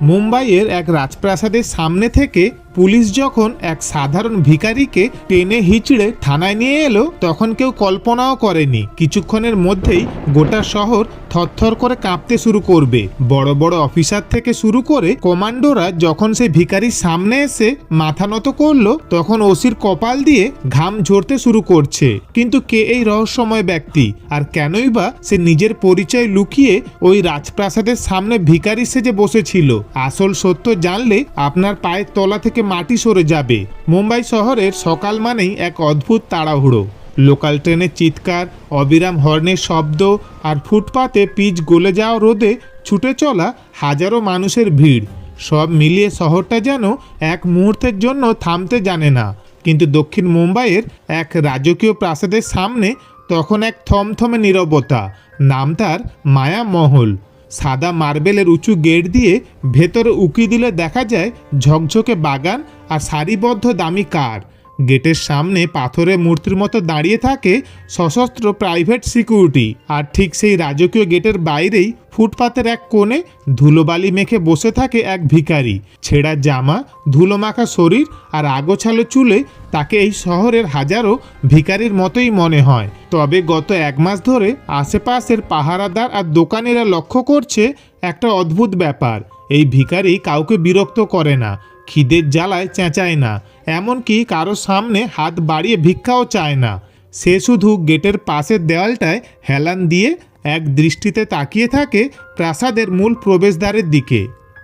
মুম্বাইয়ের এক রাজপ্রাসাদের সামনে থেকে পুলিশ যখন এক সাধারণ ভিখারিকে টেনে হিচড়ে থানায় নিয়ে এলো, তখন কেউ কল্পনাও করেনি। কিছুক্ষণের মধ্যেই গোটা শহর থরথর করে কাঁপতে শুরু করবে। বড় বড় অফিসার থেকে শুরু করে কমান্ডোরা যখন সেই ভিখারির সামনে এসে মাথা নত করল, তখন ওসির কপাল দিয়ে ঘাম ঝরতে শুরু করছে। কিন্তু কে এই রহস্যময় ব্যক্তি? আর কেনই বা সে নিজের পরিচয় লুকিয়ে ওই রাজপ্রাসাদের সামনে ভিখারি সেজে বসেছিল? আসল সত্য জানলে আপনার পায়ের তলা থেকে মাটি সরে যাবে। মুম্বাই শহরের সকাল মানেই এক অদ্ভুত তাড়াহুড়ো। লোকাল ট্রেনের চিৎকার, অবিরাম হর্নের শব্দ আর ফুটপাতে পিচ গলে যাওয়া রোদে ছুটে চলা হাজারো মানুষের ভিড়। সব মিলিয়ে শহরটা যেন এক মুহূর্তের জন্য থামতে জানে না। কিন্তু দক্ষিণ মুম্বাইয়ের এক রাজকীয় প্রাসাদের সামনে তখন এক থমথমে নীরবতা, নাম তার মায়া মহল সাদা মার্বেলের উঁচু গেট দিয়ে ভেতরে উঁকি দিলে দেখা যায় ঝকঝকে বাগান আর সারিবদ্ধ দামি কার। গেটের সামনে পাথরের মূর্তির মতো দাঁড়িয়ে থাকে সশস্ত্র প্রাইভেট সিকিউরিটি। আর ঠিক সেই রাজকীয় গেটের বাইরেই ফুটপাতের এক কোণে ধুলোবালি মেখে বসে থাকে এক ভিখারি। ছেঁড়া জামা, ধুলো মাখা শরীর আর আগোছালো চুলে তাকে এই শহরের হাজারো ভিখারির মতোই মনে হয়। তবে গত এক মাস ধরে আশেপাশের পাহারাদার আর দোকানেরা লক্ষ্য করছে একটা অদ্ভুত ব্যাপার। এই ভিখারি কাউকে বিরক্ত করে না। খিদের জ্বালায় চেঁচায় না, এমনকি কারও সামনে হাত বাড়িয়ে ভিক্ষাও চায় না। সে শুধু গেটের পাশের দেওয়ালটায় হেলান দিয়ে এক দৃষ্টিতে তাকিয়ে থাকে প্রাসাদের মূল প্রবেশদ্বারের দিকে।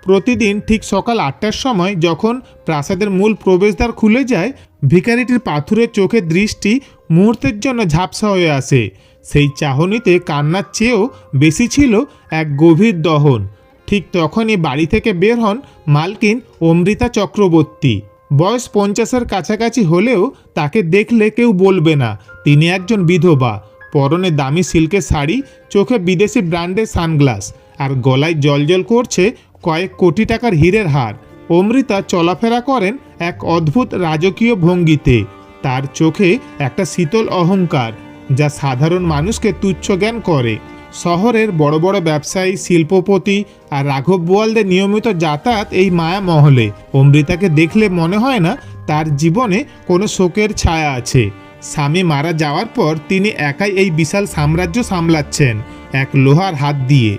প্রতিদিন ঠিক সকাল আটটার সময় যখন প্রাসাদের মূল প্রবেশদ্বার খুলে যায়, ভিখারিটির পাথুরের চোখের দৃষ্টি মুহূর্তের জন্য ঝাপসা হয়ে আসে। সেই চাহনিতে কান্নার চেয়েও বেশি ছিল এক গভীর দহন। ঠিক তখনই বাড়ি থেকে বের হন মালকিন অমৃতা চক্রবর্তী। বয়স পঞ্চাশের কাছাকাছি হলেও তাকে দেখলে কেউ বলবে না, তিনি একজন বিধবা। পরনে দামি সিল্কের শাড়ি, চোখে বিদেশি ব্র্যান্ডের সানগ্লাস আর গলায় জলজল করছে কয়েক কোটি টাকার হীরের হার। অমৃতা চলাফেরা করেন এক অদ্ভুত রাজকীয় ভঙ্গিতে। তার চোখে একটা শীতল অহংকার যা সাধারণ মানুষকে তুচ্ছ জ্ঞান করে। শহরের বড় বড় ব্যবসায়ী, শিল্পপতি আর রাঘব বোয়ালদের নিয়মিত যাতায়াত এই মায়া মহলে। অমৃতাকে দেখলে মনে হয় না তার জীবনে কোনো শোকের ছায়া আছে। স্বামী মারা যাওয়ার পর তিনি একাই এই বিশাল সাম্রাজ্য সামলাচ্ছেন, এক লোহার হাত দিয়ে।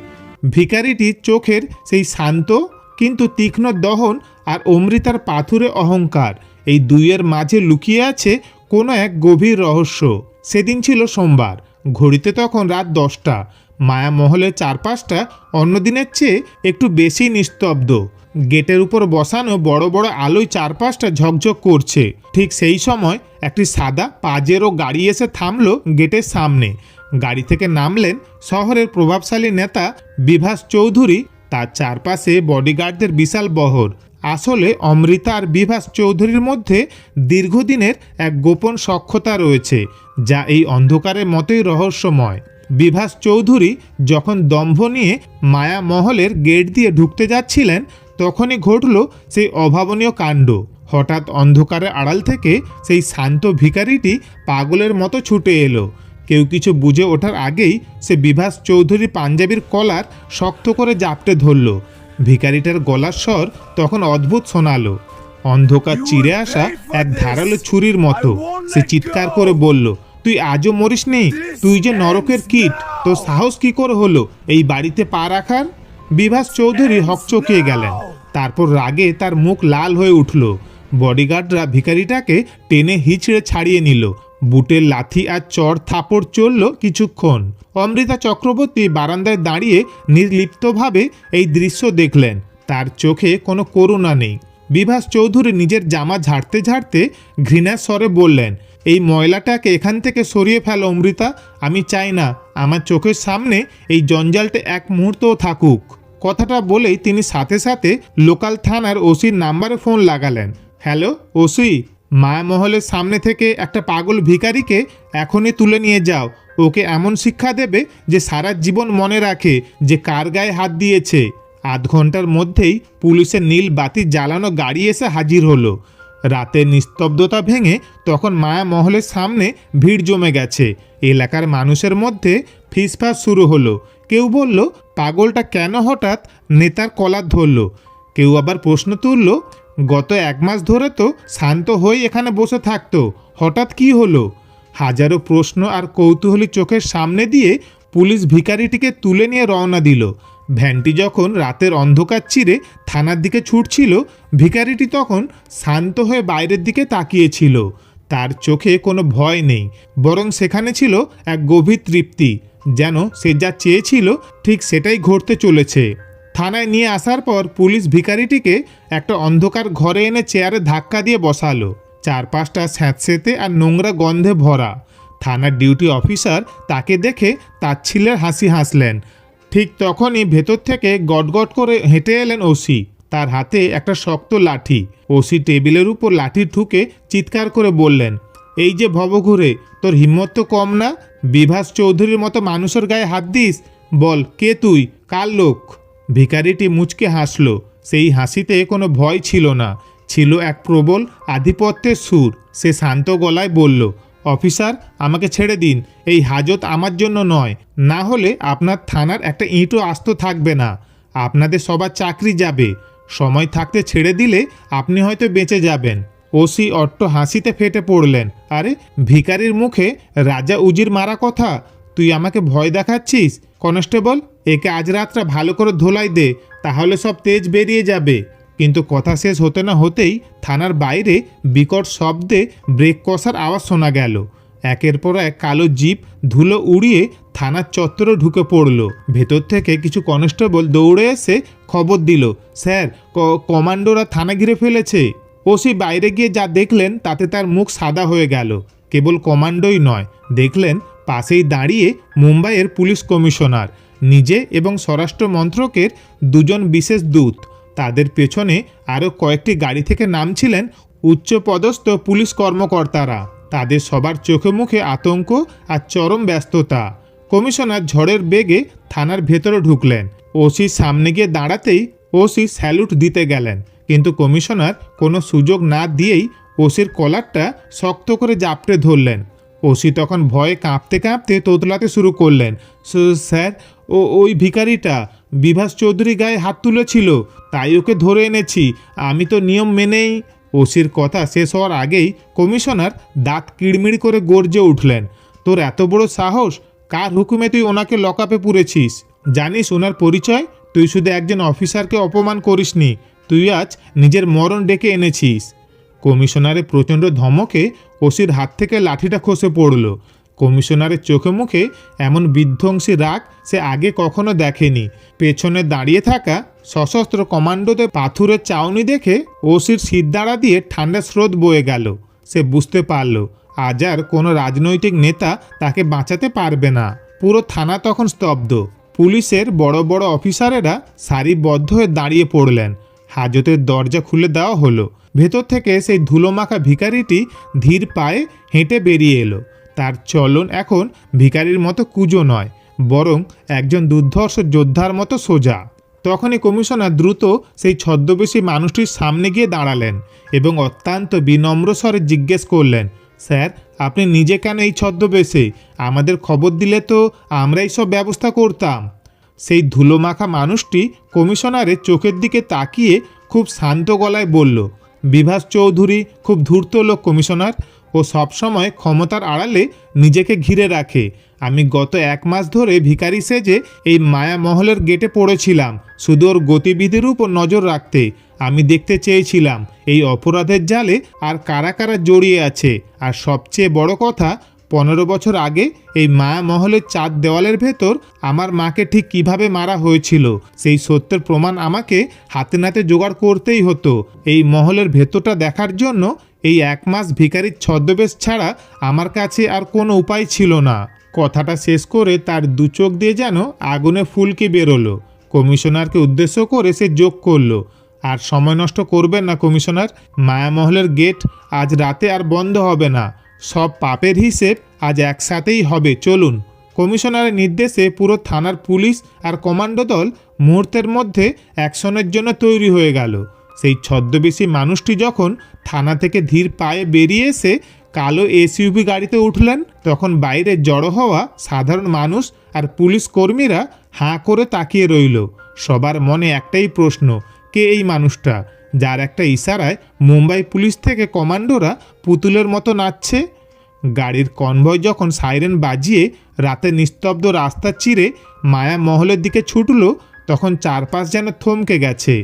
ভিখারিটির চোখের সেই শান্ত কিন্তু তীক্ষ্ণ দহন আর অমৃতার পাথুরে অহংকার, এই দুইয়ের মাঝে লুকিয়ে আছে কোনো এক গভীর রহস্য। সেদিন ছিল সোমবার ঘড়িতে তখন রাত দশটা। মায়ামহলের চারপাশটা অন্য দিনের চেয়ে একটু বেশি নিস্তব্ধ। গেটের উপর বসানো বড় বড় আলোয় চারপাশটা ঝকঝক করছে। ঠিক সেই সময় একটি সাদা পাজেরও গাড়ি এসে থামলো গেটের সামনে। গাড়ি থেকে নামলেন শহরের প্রভাবশালী নেতা বিভাস চৌধুরী। তার চারপাশে বডিগার্ডদের বিশাল বহর। আসলে অমৃতা আর বিভাস চৌধুরীর মধ্যে দীর্ঘদিনের এক গোপন সক্ষতা রয়েছে, যা এই অন্ধকারের মতোই রহস্যময়। বিভাস চৌধুরী যখন দম্ভ নিয়ে মায়া মহলের গেট দিয়ে ঢুকতে যাচ্ছিলেন, তখনই ঘটল সেই অভাবনীয় কাণ্ড। হঠাৎ অন্ধকারের আড়াল থেকে সেই শান্ত ভিখারিটি পাগলের মতো ছুটে এলো। কেউ কিছু বুঝে ওঠার আগেই সে বিভাস চৌধুরী পাঞ্জাবির কলার শক্ত করে জাপটে ধরল। ভিখারিটার গলার স্বর তখন অদ্ভুত শোনালো। অন্ধকার চিরে আসা এক ধারালো ছুরির মতো। সে চিৎকার করে বলল, তুই আজও মরিসনি? তুই যে নরকের কীট, তোর সাহস কি করে হলো? এই বাড়িতে পা রাখার? বিভাস চৌধুরী হকচকিয়ে গেলেন। তারপর রাগে তার মুখ লাল হয়ে উঠল। বডিগার্ডরা ভিখারিটাকে টেনে হিচড়ে ছাড়িয়ে নিল। বুটের লাথি আর চর থাপড় চলল কিছুক্ষণ। অমৃতা চক্রবর্তী বারান্দায় দাঁড়িয়ে নির্লিপ্তভাবে এই দৃশ্য দেখলেন। তার চোখে কোনো করুণা নেই। বিভাস চৌধুরী নিজের জামা ঝাড়তে ঝাড়তে ঘৃণার স্বরে বললেন, এই ময়লাটাকে এখান থেকে সরিয়ে ফেলো অমৃতা, আমি চাই না, আমার চোখের সামনে এই জঞ্জালটা এক মুহূর্তও থাকুক। কথাটা বলেই তিনি সাথে সাথে লোকাল থানার ওসির নাম্বারে ফোন লাগালেন। হ্যালো, ওসি মায়ামহলের সামনে থেকে একটা পাগল ভিখারিকে এখনই তুলে নিয়ে যাও। ওকে এমন শিক্ষা দেবে যে সারা জীবন মনে রাখে যে কার গায়ে হাত দিয়েছে। আধ ঘণ্টার মধ্যেই পুলিশের নীল বাতি জ্বালানো গাড়ি এসে হাজির হলো। রাতের নিস্তব্ধতা ভেঙে তখন মায়া মহলের সামনে ভিড় জমে গেছে। এলাকার মানুষের মধ্যে ফিসফাস শুরু হলো। কেউ বলল, পাগলটা কেন হঠাৎ নেতার কলার ধরল? কেউ আবার প্রশ্ন তুলল গত এক মাস ধরে তো শান্ত হয়ে এখানে বসে থাকতো। হঠাৎ কি হলো? হাজারো প্রশ্ন আর কৌতূহলী চোখের সামনে দিয়ে পুলিশ ভিখারিটিকে তুলে নিয়ে রওনা দিল। ভ্যানটি যখন রাতের অন্ধকার চিরে থানার দিকে ছুটছিল, ভিখারিটি তখন শান্ত হয়ে বাইরের দিকে তাকিয়েছিল। তার চোখে কোনো ভয় নেই, বরং সেখানে ছিল এক গভীর তৃপ্তি, যেন সে যা চেয়েছিল ঠিক সেটাই ঘটতে চলেছে। থানায় নিয়ে আসার পর পুলিশ ভিখারিটিকে একটা অন্ধকার ঘরে এনে চেয়ারে ধাক্কা দিয়ে বসালো। চারপাশটা স্যাঁতসেঁতে আর নোংরা গন্ধে ভরা। থানার ডিউটি অফিসার তাকে দেখে তার তাচ্ছিলের হাসি হাসলেন। ঠিক তখনই ভেতর থেকে গটগট করে হেঁটে এলেন ওসি। তার হাতে একটা শক্ত লাঠি। ওসি টেবিলের উপর লাঠি ঠুকে চিৎকার করে বললেন, এই যে ভবঘুরে, তোর হিম্মত তো কম না? বিভাস চৌধুরীর মতো মানুষের গায়ে হাত দিস। বল, কে তুই? কার লোক? ভিখারিটি মুচকে হাসল। সেই হাসিতে কোনো ভয় ছিল না। ছিল এক প্রবল আধিপত্যের সুর। সে শান্ত গলায় বলল, অফিসার, আমাকে ছেড়ে দিন। এই হাজত আমার জন্য নয়। না হলে আপনার থানার একটা ইঁটও আস্ত থাকবে না। আপনাদের সবার চাকরি যাবে। সময় থাকতে ছেড়ে দিলে আপনি হয়তো বেঁচে যাবেন। ওসি অট্ট হাসিতে ফেটে পড়লেন, আরে, ভিখারির মুখে রাজা উজির মারা কথা? তুই আমাকে ভয় দেখাচ্ছিস? কনস্টেবল একে আজ রাতটা ভালো করে ধোলাই দে, তাহলে সব তেজ বেরিয়ে যাবে। কিন্তু কথা শেষ হতে না হতেই থানার বাইরে বিকট শব্দে ব্রেক কষার আওয়াজ শোনা গেল। একের পর এক কালো জিপ ধুলো উড়িয়ে থানার চত্বরে ঢুকে পড়ল। ভেতর থেকে কিছু কনস্টেবল দৌড়ে এসে খবর দিল, স্যার কমান্ডোরা থানা ঘিরে ফেলেছে। ওসি বাইরে গিয়ে যা দেখলেন, তাতে তার মুখ সাদা হয়ে গেল। কেবল কমান্ডোই নয়, দেখলেন পাশেই দাঁড়িয়ে মুম্বাইয়ের পুলিশ কমিশনার। নিজে এবং স্বরাষ্ট্র মন্ত্রকের দুজন বিশেষ দূত। তাদের পেছনে আরও কয়েকটি গাড়ি থেকে নামছিলেন উচ্চপদস্থ পুলিশ কর্মকর্তারা। তাদের সবার চোখে মুখে আতঙ্ক আর চরম ব্যস্ততা। কমিশনার ঝড়ের বেগে থানার ভেতরে ঢুকলেন। ওসির সামনে গিয়ে দাঁড়াতেই ওসি স্যালুট দিতে গেলেন। কিন্তু কমিশনার কোনো সুযোগ না দিয়েই ওসির কলারটা শক্ত করে জাপটে ধরলেন। ওসি তখন ভয়ে কাঁপতে কাঁপতে তোতলাতে শুরু করলেন। "স- স্যার ও ওই ভিখারিটা। বিভাস চৌধুরী গায়ে হাত তুলেছিল, তাই ওকে ধরে এনেছি। আমি তো নিয়ম মেনেই ওসির কথা শেষ হওয়ার আগেই কমিশনার দাঁত কিড়মিড় করে গর্জে উঠলেন। তোর এত বড় সাহস? কার হুকুমে তুই ওনাকে লকআপে পুরেছিস? জানিস ওনার পরিচয়? তুই শুধু একজন অফিসারকে অপমান করিসনি। তুই আজ নিজের মরণ ডেকে এনেছিস। কমিশনারের প্রচণ্ড ধমকে ওসির হাত থেকে লাঠিটা খসে পড়ল। কমিশনারের চোখে মুখে এমন বিধ্বংসী রাগ সে আগে কখনো দেখেনি। পেছনে দাঁড়িয়ে থাকা সশস্ত্র কমান্ডোদের পাথুরের চাউনি দেখে ওসির সিদ্ধারা দিয়ে ঠান্ডা স্রোত বয়ে গেল। সে বুঝতে পারল, আজ আর কোনো রাজনৈতিক নেতা তাকে বাঁচাতে পারবে না। পুরো থানা তখন স্তব্ধ। পুলিশের বড় বড় অফিসারেরা সারিবদ্ধ হয়ে দাঁড়িয়ে পড়লেন। হাজতের দরজা খুলে দেওয়া হলো। ভেতর থেকে সেই ধুলোমাখা ভিখারিটি ধীর পায়ে হেঁটে বেরিয়ে এলো। তার চলন এখন ভিখারির মতো কুজো নয়, বরং একজন দুর্ধর্ষ যোদ্ধার মতো সোজা। তখনই কমিশনার দ্রুত সেই ছদ্মবেশী মানুষটির সামনে গিয়ে দাঁড়ালেন এবং অত্যন্ত বিনম্র স্বরে জিজ্ঞেস করলেন, স্যার, আপনি নিজে কেন এই ছদ্মবেশে? আমাদের খবর দিলে তো আমরাই সব ব্যবস্থা করতাম। সেই ধুলোমাখা মানুষটি কমিশনারের চোখের দিকে তাকিয়ে খুব শান্ত গলায় বলল, বিভাস চৌধুরী, খুব ধূর্ত লোক কমিশনার। ও সবসময় ক্ষমতার আড়ালে নিজেকে ঘিরে রাখে। আমি গত এক মাস ধরে ভিখারি সেজে এই মায়া মহলের গেটে পড়েছিলাম, শুধু ওর গতিবিধির উপর নজর রাখতে। আমি দেখতে চেয়েছিলাম, এই অপরাধের জালে আর কারা কারা জড়িয়ে আছে। আর সবচেয়ে বড় কথা, পনেরো বছর আগে এই মায়া মহলের চার দেওয়ালের ভেতর আমার মাকে ঠিক কীভাবে মারা হয়েছিল, সেই সত্যের প্রমাণ আমাকে হাতে নাতে জোগাড় করতেই হতো। এই মহলের ভেতরটা দেখার জন্য এই এক মাস ভিখারির ছদ্মবেশ ছাড়া আমার কাছে আর কোনো উপায় ছিল না। কথাটা শেষ করে তার দু চোখ দিয়ে যেন আগুনে ফুলকে বেরোলো। কমিশনারকে উদ্দেশ্য করে সে যোগ করল। আর সময় নষ্ট করবেন না, কমিশনার। মায়ামহলের গেট আজ রাতে আর বন্ধ হবে না। সব পাপের হিসেব আজ একসাথেই হবে। চলুন। কমিশনারের নির্দেশে পুরো থানার পুলিশ আর কমান্ডো দল মুহূর্তের মধ্যে অ্যাকশনের জন্য তৈরি হয়ে গেল। সেই ছদ্মবেশী মানুষটি যখন থানা থেকে ধীর পায়ে বেরিয়ে এসে কালো এসইউভি গাড়িতে উঠলেন, তখন বাইরে জড়ো হওয়া সাধারণ মানুষ আর পুলিশ কর্মীরা হাঁ করে তাকিয়ে রইল। সবার মনে একটাই প্রশ্ন, কে এই মানুষটা? যার একটা ইশারায় মুম্বাই পুলিশ থেকে কমান্ডোরা পুতুলের মতো নাচছে। গাড়ির কনভয় যখন সাইরেন বাজিয়ে রাতে নিস্তব্ধ রাস্তা চিরে মায়া মহলের দিকে ছুটল, তখন চারপাশ যেন থমকে গেছে।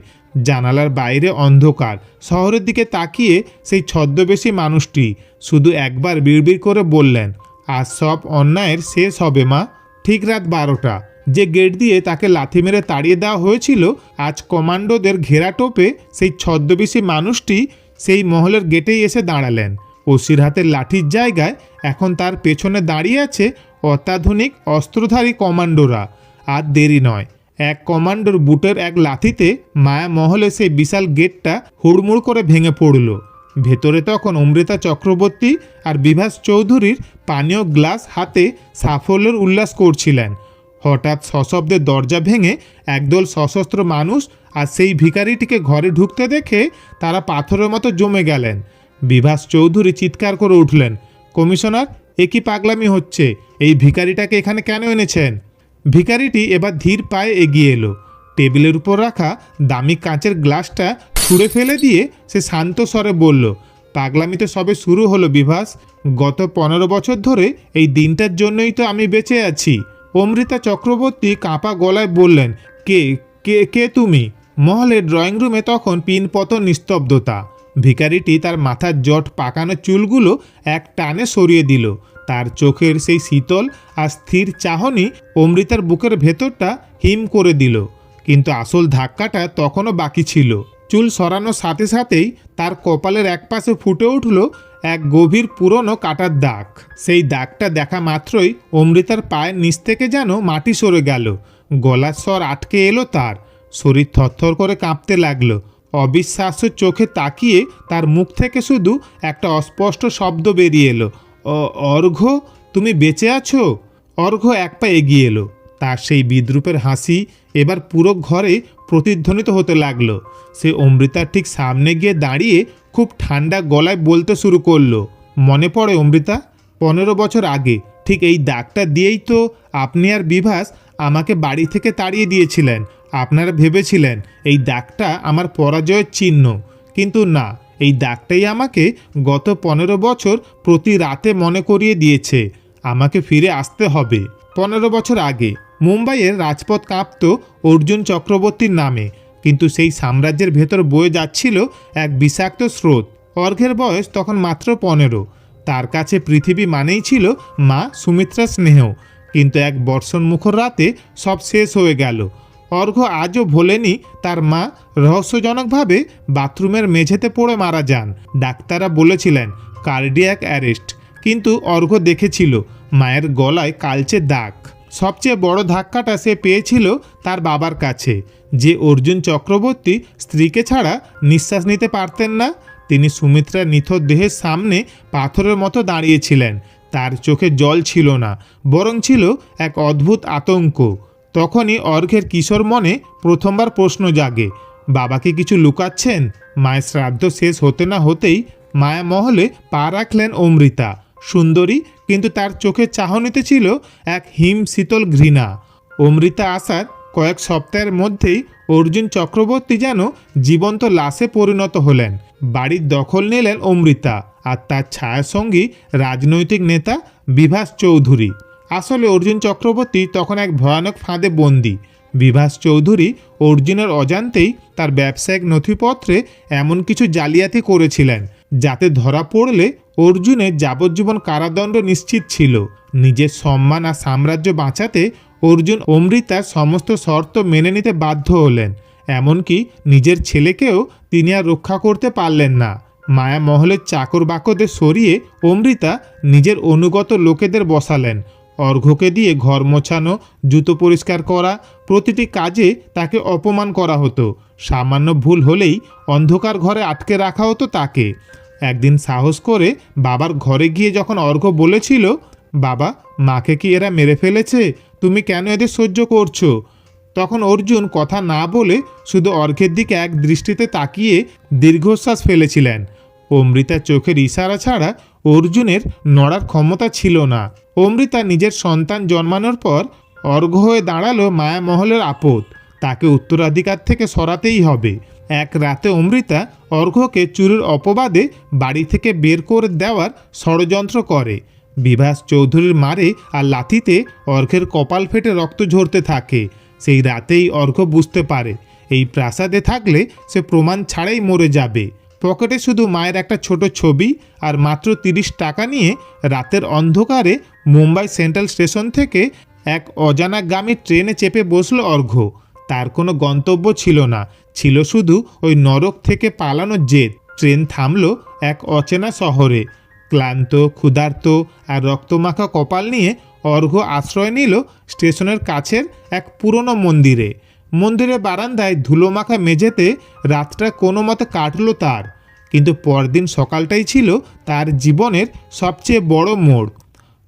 জানালার বাইরে অন্ধকার। শহরের দিকে তাকিয়ে সেই ছদ্মবেশী মানুষটি শুধু একবার বিড়বিড় করে বললেন, আজ সব অন্যায়ের শেষ হবে, মা। ঠিক রাত বারোটা। যে গেট দিয়ে তাকে লাথি মেরে তাড়িয়ে দেওয়া হয়েছিল, আজ কমান্ডোদের ঘেরা টোপে সেই ছদ্মবেশী মানুষটি সেই মহলের গেটেই এসে দাঁড়ালেন। ওসির হাতের লাঠির জায়গায় এখন তার পেছনে দাঁড়িয়ে আছে অত্যাধুনিক অস্ত্রধারী কমান্ডোরা। আর দেরি নয়। এক কমান্ডোর বুটের এক লাথিতে মায়া মহলে সেই বিশাল গেটটা হুড়মুড় করে ভেঙে পড়ল। ভেতরে তখন অমৃতা চক্রবর্তী আর বিভাস চৌধুরীর পানীয় গ্লাস হাতে সাফল্যের উল্লাস করছিলেন। হঠাৎ সশব্দে দরজা ভেঙে একদল সশস্ত্র মানুষ আর সেই ভিখারিটিকে ঘরে ঢুকতে দেখে তারা পাথরের মতো জমে গেলেন। বিভাস চৌধুরী চিৎকার করে উঠলেন, কমিশনার, এ কি পাগলামি হচ্ছে? এই ভিখারিটাকে এখানে কেন এনেছেন? ভিখারিটি এবার ধীর পায়ে এগিয়ে এলো। টেবিলের উপর রাখা দামি কাঁচের গ্লাসটা ছুঁড়ে ফেলে দিয়ে সে শান্ত স্বরে বলল পাগলামি তো সবে শুরু হলো বিভাস। গত পনেরো বছর ধরে এই দিনটার জন্যই তো আমি বেঁচে আছি। অমৃতা চক্রবর্তী কাঁপা গলায় বললেন, কে কে কে তুমি? মহলের ড্রয়িং রুমে তখন পিনপতন নিস্তব্ধতা। ভিখারিটি তার মাথার জট পাকানো চুলগুলো এক টানে সরিয়ে দিল। তার চোখের সেই শীতল আর স্থির চাহনি অমৃতার বুকের ভেতরটা হিম করে দিল। কিন্তু আসল ধাক্কাটা তখনও বাকি ছিল। চুল সরানোর সাথে সাথেই তার কপালের একপাশে ফুটে উঠল এক গভীর পুরনো কাটার দাগ। সেই দাগটা দেখা মাত্রই অমৃতার পায়ের নিচ থেকে যেন মাটি সরে গেল। গলার স্বর আটকে এলো তার। শরীর থরথর করে কাঁপতে লাগল। অবিশ্বাস্য চোখে তাকিয়ে তার মুখ থেকে শুধু একটা অস্পষ্ট শব্দ বেরিয়ে এলো। "অ- অর্ঘ্য, তুমি বেঁচে আছো? অর্ঘ্য এক পা এগিয়ে এলো। তার সেই বিদ্রুপের হাসি এবার পুরো ঘরে প্রতিধ্বনিত হতে লাগল। সে অমৃতার ঠিক সামনে গিয়ে দাঁড়িয়ে খুব ঠান্ডা গলায় বলতে শুরু করল, মনে পড়ে অমৃতা, পনেরো বছর আগে, ঠিক এই দাগটা দিয়েই তো আপনি আর বিভাস আমাকে বাড়ি থেকে তাড়িয়ে দিয়েছিলেন। আপনারা ভেবেছিলেন এই দাগটা আমার পরাজয়ের চিহ্ন। কিন্তু না এই দাগটাই আমাকে গত পনেরো বছর প্রতি রাতে মনে করিয়ে দিয়েছে। আমাকে ফিরে আসতে হবে। পনেরো বছর আগে মুম্বাইয়ের রাজপথ কাঁপত অর্জুন চক্রবর্তীর নামে, কিন্তু সেই সাম্রাজ্যের ভেতর বয়ে যাচ্ছিল এক বিষাক্ত স্রোত। অর্ঘের বয়স তখন মাত্র পনেরো। তার কাছে পৃথিবী মানেই ছিল মা সুমিত্রা স্নেহ, কিন্তু এক বর্ষণমুখর রাতে সব শেষ হয়ে গেল। অর্ঘ্য আজও ভোলেনি তার মা। রহস্যজনকভাবে বাথরুমের মেঝেতে পড়ে মারা যান। ডাক্তাররা বলেছিলেন, কার্ডিয়াক অ্যারেস্ট। কিন্তু অর্ঘ্য দেখেছিল, মায়ের গলায় কালচে দাগ। সবচেয়ে বড় ধাক্কাটা সে পেয়েছিল তার বাবার কাছে। যে অর্জুন চক্রবর্তী স্ত্রীকে ছাড়া নিঃশ্বাস নিতে পারতেন না, তিনি সুমিত্রার নিথর দেহের সামনে পাথরের মতো দাঁড়িয়েছিলেন। তার চোখে জল ছিল না, বরং ছিল এক অদ্ভুত আতঙ্ক। তখনই অর্ঘের কিশোর মনে প্রথমবার প্রশ্ন জাগে বাবাকে কিছু লুকাচ্ছেন? মায়ের শ্রাদ্ধ শেষ হতে না হতেই মায়া মহলে পা রাখলেন অমৃতা। সুন্দরী, কিন্তু তার চোখের চাহনিতে ছিল এক হিম শীতল ঘৃণা। অমৃতা আসার কয়েক সপ্তাহের মধ্যেই অর্জুন চক্রবর্তী যেন জীবন্ত লাশে পরিণত হলেন। বাড়ির দখল নিলেন অমৃতা আর তার ছায়াসঙ্গী রাজনৈতিক নেতা বিভাস চৌধুরী। আসলে অর্জুন চক্রবর্তী তখন এক ভয়ানক ফাঁদে বন্দী। বিভাস চৌধুরী অর্জুনের অজান্তেই তার ব্যবসায়িক নথিপত্রে এমন কিছু জালিয়াতি করেছিলেন, যাতে ধরা পড়লে অর্জুনের যাবজ্জীবন কারাদণ্ড নিশ্চিত ছিল। নিজের সম্মান আর সাম্রাজ্য বাঁচাতে অর্জুন অমৃতার সমস্ত শর্ত মেনে নিতে বাধ্য হলেন। এমনকি নিজের ছেলেকেও তিনি আর রক্ষা করতে পারলেন না। মায়া মহলের চাকর বাকদের সরিয়ে অমৃতা নিজের অনুগত লোকেদের বসালেন। অর্ঘ্যকে দিয়ে ঘর মোছানো, জুতো পরিষ্কার করা, প্রতিটি কাজে তাকে অপমান করা হতো। সামান্য ভুল হলেই অন্ধকার ঘরে আটকে রাখা হতো তাকে। একদিন সাহস করে বাবার ঘরে গিয়ে যখন অর্ঘ্য বলেছিল, বাবা, মাকে কি এরা মেরে ফেলেছে? তুমি কেন এদের সহ্য করছ? তখন অর্জুন কথা না বলে শুধু অর্ঘের দিকে এক দৃষ্টিতে তাকিয়ে দীর্ঘশ্বাস ফেলেছিলেন। অমৃতার চোখের ইশারা ছাড়া অর্জুনের নড়ার ক্ষমতা ছিল না। অমৃতা নিজের সন্তান জন্মানোর পর অর্ঘ্য হয়ে দাঁড়াল মায়ামহলের আপদ। তাকে উত্তরাধিকার থেকে সরাতেই হবে। এক রাতে অমৃতা অর্ঘ্যকে চুরির অপবাদে বাড়ি থেকে বের করে দেওয়ার ষড়যন্ত্র করে। বিভাস চৌধুরীর মারে আর লাথিতে অর্ঘ্যের কপাল ফেটে রক্ত ঝরতে থাকে। সেই রাতেই অর্ঘ্য বুঝতে পারে, এই প্রাসাদে থাকলে সে প্রমাণ ছাড়াই মরে যাবে। পকেটে শুধু মায়ের একটা ছোট ছবি আর মাত্র তিরিশ টাকা নিয়ে রাতের অন্ধকারে মুম্বাই সেন্ট্রাল স্টেশন থেকে এক অজানাগামী ট্রেনে চেপে বসল অর্ঘ্য তার কোনো গন্তব্য ছিল না। ছিল শুধু ওই নরক থেকে পালানোর জেদ ট্রেন থামল এক অচেনা শহরে। ক্লান্ত, ক্ষুধার্ত আর রক্তমাখা কপাল নিয়ে অর্ঘ্য আশ্রয় নিল স্টেশনের কাছের এক পুরনো মন্দিরে। মন্দিরের বারান্দায় ধুলোমাখা মেঝেতে রাতটা কোনো মতে কাটলো তার। কিন্তু পরদিন সকালটাই ছিল তার জীবনের সবচেয়ে বড় মোড়।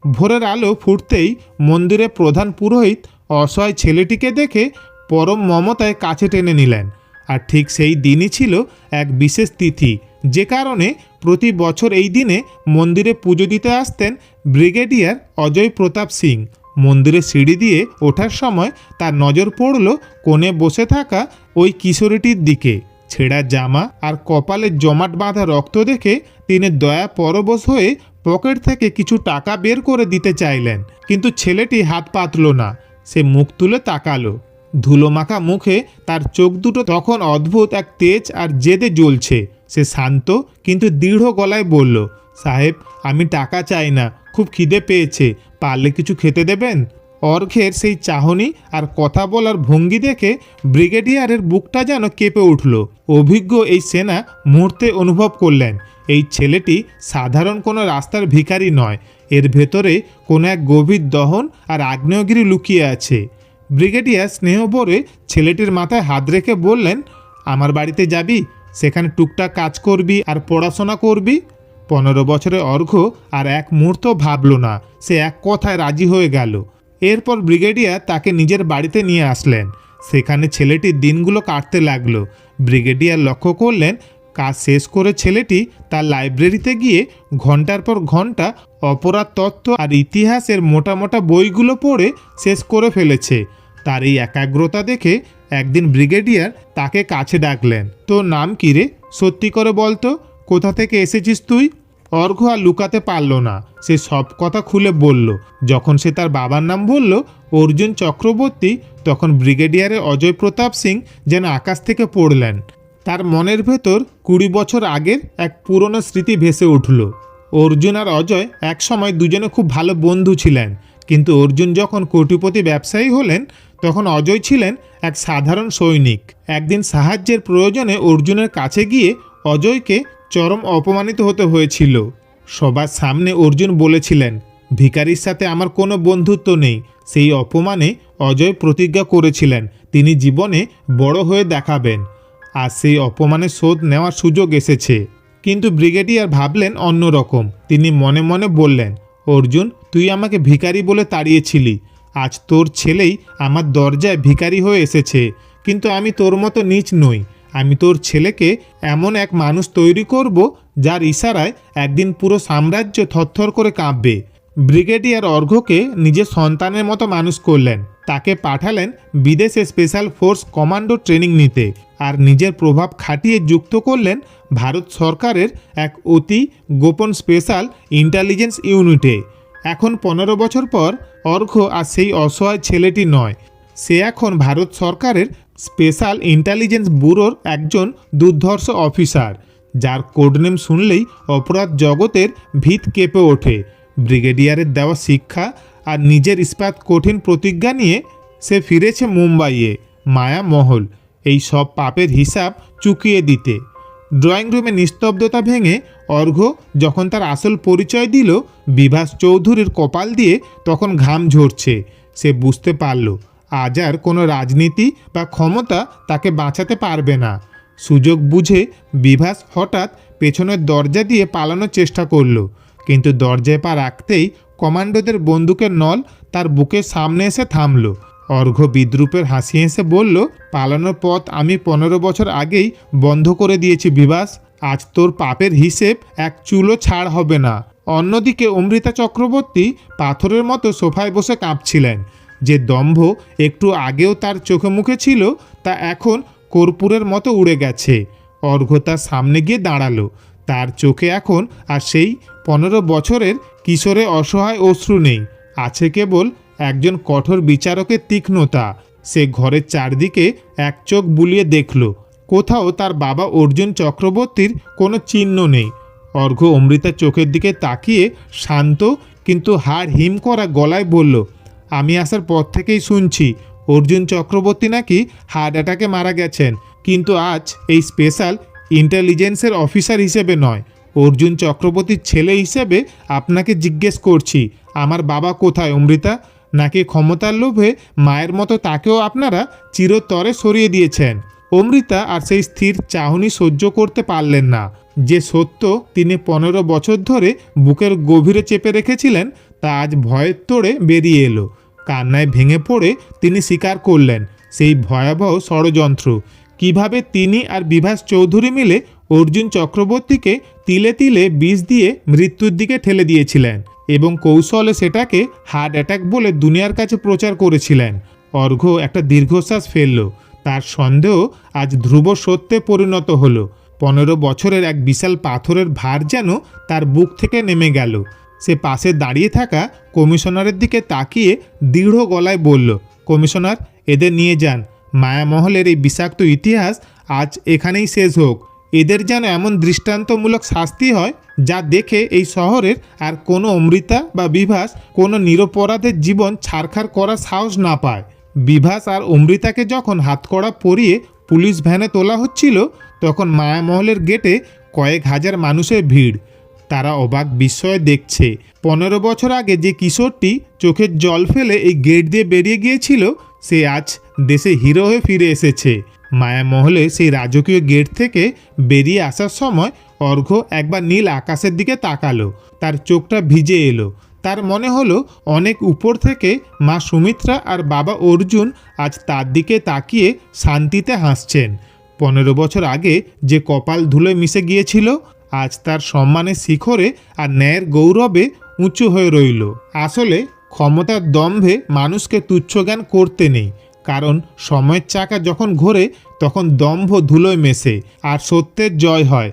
ভোরের আলো ফুটতেই মন্দিরের প্রধান পুরোহিত অসহায় ছেলেটিকে দেখে পরম মমতায় কাছে টেনে নিলেন। আর ঠিক সেই দিনই ছিল এক বিশেষ তিথি, যে কারণে প্রতি বছর এই দিনে মন্দিরে পুজো দিতে আসতেন ব্রিগেডিয়ার অজয় প্রতাপ সিং। মন্দিরে সিঁড়ি দিয়ে ওঠার সময় তার নজর পড়ল কোণে বসে থাকা ওই কিশোরীটির দিকে। ছেঁড়া জামা আর কপালে জমাট বাঁধা রক্ত দেখে তিনি দয়া পরবশ হয়ে পকেট থেকে কিছু টাকা বের করে দিতে চাইলেন, কিন্তু ছেলেটি হাত পাতল না, সে মুখ তুলে তাকালো। ধুলোমাখা মুখে তার চোখ দুটো তখন অদ্ভুত এক তেজ আর জেদে জ্বলছে। সে শান্ত, কিন্তু দৃঢ় গলায় বলল, সাহেব, আমি টাকা চাই না খুব খিদে পেয়েছে। পারলে কিছু খেতে দেবেন? অর্ঘের সেই চাহনি আর কথা বলার ভঙ্গি দেখে ব্রিগেডিয়ারের বুকটা যেন কেঁপে উঠল। অভিজ্ঞ এই সেনা মুহূর্তে অনুভব করলেন, এই ছেলেটি সাধারণ কোনো রাস্তার ভিখারি নয়, এর ভেতরে কোনো এক গভীর দহন আর আগ্নেয়গিরি লুকিয়ে আছে। ব্রিগেডিয়ার স্নেহভরে ছেলেটির মাথায় হাত রেখে বললেন, আমার বাড়িতে যাবি? সেখানে টুকটাক কাজ করবি আর পড়াশোনা করবি? পনেরো বছরের অর্ঘ্য আর এক মুহূর্ত ভাবল না। সে এক কথায় রাজি হয়ে গেল। এরপর ব্রিগেডিয়ার তাকে নিজের বাড়িতে নিয়ে আসলেন। সেখানে ছেলেটির দিনগুলো কাটতে লাগল। ব্রিগেডিয়ার লক্ষ্য করলেন, কাজ শেষ করে ছেলেটি তার লাইব্রেরিতে গিয়ে ঘণ্টার পর ঘণ্টা অপরাধ তত্ত্ব আর ইতিহাসের মোটা মোটা বইগুলো পড়ে শেষ করে ফেলেছে। তার এই একাগ্রতা দেখে একদিন ব্রিগেডিয়ার তাকে কাছে ডাকলেন তো নাম কি রে? সত্যি করে বলতো? কোথা থেকে এসেছিস তুই? অর্ঘ্য আর লুকাতে পারল না। সে সব কথা খুলে বলল। যখন সে তার বাবার নাম বলল, অর্জুন চক্রবর্তী, তখন ব্রিগেডিয়ারের অজয় প্রতাপ সিং যেন আকাশ থেকে পড়লেন। তার মনের ভেতর কুড়ি বছর আগের এক পুরনো স্মৃতি ভেসে উঠল। অর্জুন আর অজয় একসময় দুজনে খুব ভালো বন্ধু ছিলেন। কিন্তু অর্জুন যখন কোটিপতি ব্যবসায়ী হলেন, তখন অজয় ছিলেন এক সাধারণ সৈনিক। একদিন সাহায্যের প্রয়োজনে অর্জুনের কাছে গিয়ে অজয়কে চরম অপমানিত হতে হয়েছিল। সবার সামনে অর্জুন বলেছিলেন ভিকারির সাথে আমার কোনো বন্ধুত্ব নেই। সেই অপমানে অজয় প্রতিজ্ঞা করেছিলেন, তিনি জীবনে বড় হয়ে দেখাবেন। আর সেই অপমানের শোধ নেওয়ার সুযোগ এসেছে। কিন্তু ব্রিগেডিয়ার ভাবলেন অন্যরকম তিনি মনে মনে বললেন, অর্জুন, তুই আমাকে ভিখারি বলে তাড়িয়েছিলি। আজ তোর ছেলেই আমার দরজায় ভিখারি হয়ে এসেছে। কিন্তু আমি তোর মতো নিচ নই। আমি তোর ছেলেকে এমন এক মানুষ তৈরি করব যার ইশারায় একদিন পুরো সাম্রাজ্য থরথর করে কাঁপবে। ব্রিগেডিয়ার অর্ঘ্যকে নিজের সন্তানের মতো মানুষ করলেন। তাকে পাঠালেন বিদেশে স্পেশাল ফোর্স কমান্ডো ট্রেনিং নিতে আর নিজের প্রভাব খাটিয়ে যুক্ত করলেন ভারত সরকারের এক অতি গোপন স্পেশাল ইন্টেলিজেন্স ইউনিটে। এখন পনেরো বছর পর অর্ঘ্য আর সেই অসহায় ছেলেটি নয়। সে এখন ভারত সরকারের স্পেশাল ইন্টেলিজেন্স ব্যুরোর একজন দুর্ধর্ষ অফিসার, যার কোডনেম শুনলেই অপরাধ জগতের ভিত কেঁপে ওঠে। ব্রিগেডিয়ারের দেওয়া শিক্ষা আর নিজের ইস্পাত কঠিন প্রতিজ্ঞা নিয়ে সে ফিরেছে মুম্বাইয়ে, মায়া মহল, এই সব পাপের হিসাব চুকিয়ে দিতে। ড্রয়িং রুমে নিস্তব্ধতা ভেঙে অর্ঘ্য যখন তার আসল পরিচয় দিল, বিভাস চৌধুরীর কপাল দিয়ে তখন ঘাম ঝরছে। সে বুঝতে পারল আজ আর কোনো রাজনীতি বা ক্ষমতা তাকে বাঁচাতে পারবে না। সুযোগ বুঝে বিভাস হঠাৎ পেছনের দরজা দিয়ে পালানোর চেষ্টা করল। কিন্তু দরজায় পা রাখতেই কমান্ডোদের বন্দুকের নল তার বুকের সামনে এসে থামলো। অর্ঘ্য বিদ্রুপের হাসি হেসে বলল, পালানোর পথ আমি পনেরো বছর আগেই বন্ধ করে দিয়েছি বিভাস। আজ তোর পাপের হিসেব এক চুলো ছাড় হবে না। অন্যদিকে অমৃতা চক্রবর্তী পাথরের মতো সোফায় বসে কাঁপছিলেন। যে দম্ভ একটু আগেও তার চোখে মুখে ছিল, তা এখন কর্পূরের মতো উড়ে গেছে। অর্ঘ্য তার সামনে গিয়ে দাঁড়াল। তার চোখে এখন আর সেই পনেরো বছরের কিশোরে অসহায় অশ্রু নেই। আছে কেবল একজন কঠোর বিচারকের তীক্ষ্ণতা। সে ঘরের চারদিকে এক চোখ বুলিয়ে দেখল। কোথাও তার বাবা অর্জুন চক্রবর্তীর কোনো চিহ্ন নেই। অর্ঘ্য অমৃতার চোখের দিকে তাকিয়ে শান্ত কিন্তু হাড় হিম করা গলায় বলল আমি আসার পর থেকেই শুনছি, অর্জুন চক্রবর্তী নাকি হার্ট অ্যাটাকে মারা গেছেন। কিন্তু আজ এই স্পেশাল ইন্টেলিজেন্সের অফিসার হিসেবে নয়, অর্জুন চক্রবর্তীর ছেলে হিসেবে আপনাকে জিজ্ঞেস করছি, আমার বাবা কোথায় অমৃতা? নাকি ক্ষমতার লোভে মায়ের মতো তাকেও আপনারা চিরতরে সরিয়ে দিয়েছেন? অমৃতা আর সেই স্থির চাহনি সহ্য করতে পারলেন না। যে সত্য তিনি পনেরো বছর ধরে বুকের গভীরে চেপে রেখেছিলেন তা আজ ভয়ের তোড়ে বেরিয়ে এলো। কান্নায় ভেঙে পড়ে তিনি স্বীকার করলেন, সেই ভয়াবহ ষড়যন্ত্র। কীভাবে তিনি আর বিভাস চৌধুরী মিলে অর্জুন চক্রবর্তীকে তিলে তিলে বিষ দিয়ে মৃত্যুর দিকে ঠেলে দিয়েছিলেন এবং কৌশলে সেটাকে হার্ট অ্যাটাক বলে দুনিয়ার কাছে প্রচার করেছিলেন। অর্ঘ্য একটা দীর্ঘশ্বাস ফেলল। তার সন্দেহ আজ ধ্রুব সত্যে পরিণত হলো। পনেরো বছরের এক বিশাল পাথরের ভার যেন তার বুক থেকে নেমে গেল। সে পাশে দাঁড়িয়ে থাকা কমিশনারের দিকে তাকিয়ে দৃঢ় গলায় বলল, কমিশনার, এদের নিয়ে যান। মায়ামহলের এই বিষাক্ত ইতিহাস আজ এখানেই শেষ হোক। এদের যেন এমন দৃষ্টান্তমূলক শাস্তি হয় যা দেখে এই শহরের আর কোনো অমৃতা বা বিভাস, কোনো নিরপরাধের জীবন ছারখার করার সাহস না পায়। বিভাস আর অমৃতাকে যখন হাতকড়া পরিয়ে পুলিশ ভ্যানে তোলা হচ্ছিল, তখন মায়ামহলের গেটে কয়েক হাজার মানুষের ভিড়। তারা অবাক বিস্ময়ে দেখছে। পনেরো বছর আগে যে কিশোরটি চোখের জল ফেলে এই গেট দিয়ে বেরিয়ে গিয়েছিল, সে আজ দেশে হিরো হয়ে ফিরে এসেছে। মায়ামহলে সেই রাজকীয় গেট থেকে বেরিয়ে আসার সময় অর্ঘ্য একবার নীল আকাশের দিকে তাকালো। তার চোখটা ভিজে এলো। তার মনে হলো অনেক উপর থেকে মা সুমিত্রা আর বাবা অর্জুন আজ তার দিকে তাকিয়ে শান্তিতে হাসছেন। পনেরো বছর আগে যে কপাল ধুলে মিশে গিয়েছিল আজ তার সম্মানে শিখরে আর ন্যায়ের গৌরবে উঁচু হয়ে রইল। আসলে ক্ষমতার দম্ভে মানুষকে তুচ্ছ জ্ঞান করতে নেই, কারণ সময়ের চাকা যখন ঘোরে, তখন দম্ভ ধুলোয় মেশে, আর সত্যের জয় হয়।